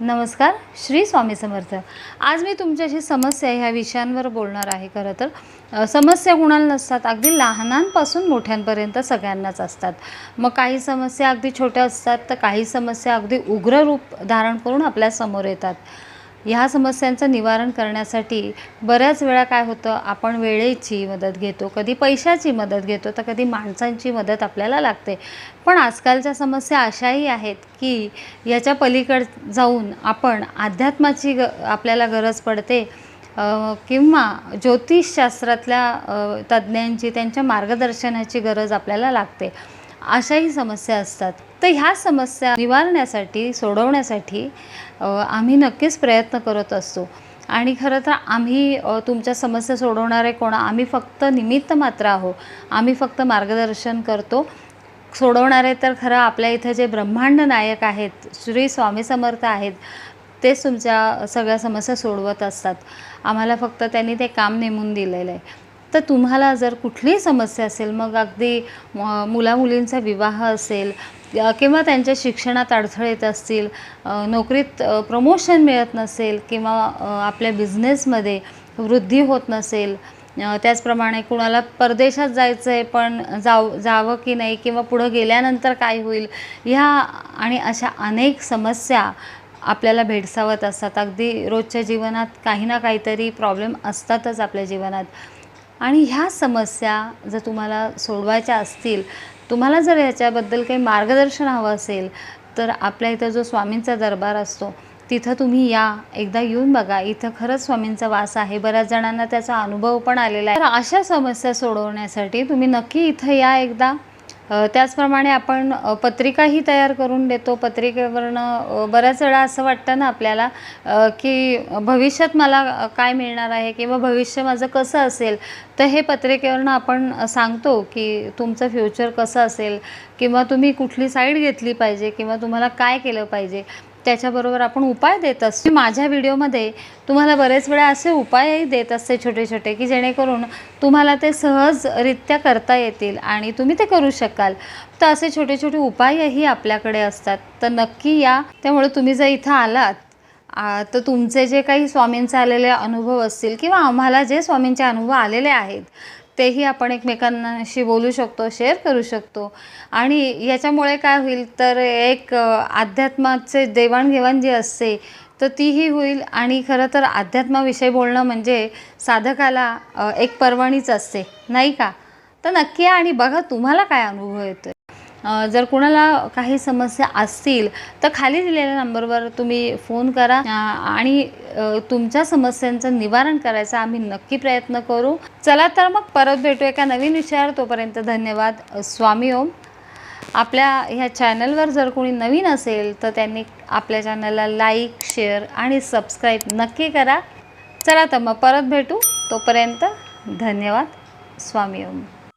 नमस्कार श्री स्वामी समर्थ. आज मी तुमच्याशी समस्या ह्या विषयांवर बोलणार आहे खरं तर. समस्या कुणाला नसतात अगदी लहानांपासून मोठ्यांपर्यंत सगळ्यांनाच असतात. मग काही समस्या अगदी छोट्या असतात तर काही समस्या अगदी उग्र रूप धारण करून आपल्यासमोर येतात. ह्या समस्यांचं निवारण करण्यासाठी बऱ्याच वेळा काय होतं आपण वेळेची मदत घेतो कधी पैशाची मदत घेतो तर कधी माणसांची मदत आपल्याला लागते. पण आजकालच्या समस्या अशाही आहेत की याच्या पलीकड जाऊन आपण अध्यात्माची ग आपल्याला गरज पडते किंवा ज्योतिषशास्त्रातल्या तज्ज्ञांची त्यांच्या मार्गदर्शनाची गरज आपल्याला लागते. अशाही समस्या असतात. तर ह्या समस्या निवारण्यासाठी सोडवण्यासाठी आम्ही नक्कीच प्रयत्न करत असतो. आणि खरं तर आम्ही तुमच्या समस्या सोडवणारे कोण आम्ही फक्त निमित्त मात्र आहो आम्ही फक्त मार्गदर्शन करतो. सोडवणारे तर खरं आपल्या इथं जे ब्रह्मांड नायक आहेत श्री स्वामी समर्थ आहेत तेच तुमच्या सगळ्या समस्या सोडवत असतात. आम्हाला फक्त त्यांनी ते काम नेमून दिलेलं आहे. तर तुम्हाला जर कुठलीही समस्या असेल मग अगदी मुलामुलींचा विवाह असेल किंवा त्यांच्या शिक्षणात अडथळे येत असतील नोकरीत प्रमोशन मिळत नसेल किंवा आपल्या बिझनेसमध्ये वृद्धी होत नसेल त्याचप्रमाणे कुणाला परदेशात जायचं आहे पण जाव जावं की नाही किंवा पुढं गेल्यानंतर काय होईल ह्या आणि अशा अनेक समस्या आपल्याला भेडसावत असतात. अगदी रोजच्या जीवनात काही ना काहीतरी प्रॉब्लेम असतातच आपल्या जीवनात. आणि ह्या समस्या जर तुम्हाला सोडवायच्या असतील तुम्हाला जर याच्याबद्दल काही मार्गदर्शन हवं असेल तर आपल्या इथं जो स्वामींचा दरबार असतो तिथं तुम्ही या. एकदा येऊन बघा इथं खरंच स्वामींचा वास आहे. बऱ्याच जणांना त्याचा अनुभव पण आलेला आहे. तर अशा समस्या सोडवण्यासाठी तुम्ही नक्की इथं या एकदा. त्याचप्रमाणे आपण पत्रिकाही तयार करून देतो. पत्रिकेवरनं बऱ्याच वेळा असं वाटतं ना आपल्याला की भविष्यात मला काय मिळणार आहे किंवा भविष्य माझं कसं असेल तर हे पत्रिकेवरनं आपण सांगतो की तुमचं फ्युचर कसं असेल किंवा तुम्ही कुठली साईड घेतली पाहिजे किंवा तुम्हाला काय केलं पाहिजे. त्याच्याबरोबर आपण उपाय देत असतो. माझ्या व्हिडिओमध्ये तुम्हाला बरेच वेळा असे उपायही देत असते छोटे छोटे की जेणेकरून तुम्हाला ते सहजरित्या करता येतील आणि तुम्ही ते करू शकाल. तर असे छोटे छोटे उपायही आपल्याकडे असतात. तर नक्की या. त्यामुळे तुम्ही जर इथं आलात तर तुमचे जे काही स्वामींचे आलेले अनुभव असतील किंवा आम्हाला जे स्वामींचे अनुभव आलेले आहेत तेही आपण एकमेकांशी बोलू शकतो शेअर करू शकतो. आणि याच्यामुळे काय होईल तर एक अध्यात्माचे देवाणघेवाण जी असते तर तीही होईल. आणि खरं तर अध्यात्माविषयी बोलणं म्हणजे साधकाला एक पर्वणीच असते. नाही का? तर नक्की आणि बघा तुम्हाला काय अनुभव येतो जर कुणाला काही समस्या असतील तर खाली दिलेल्या नंबरवर तुम्ही फोन करा. आणि तुमच्या समस्यांचं निवारण करायचा आम्ही नक्की प्रयत्न करू. चला तर मग परत भेटू एका नवीन विचार तोपर्यंत धन्यवाद. स्वामी ओम. आपल्या ह्या चॅनलवर जर कोणी नवीन असेल तर त्यांनी आपल्या चॅनलला लाईक शेअर आणि सबस्क्राईब नक्की करा. चला तर मग परत भेटू. तोपर्यंत धन्यवाद. स्वामी ओम.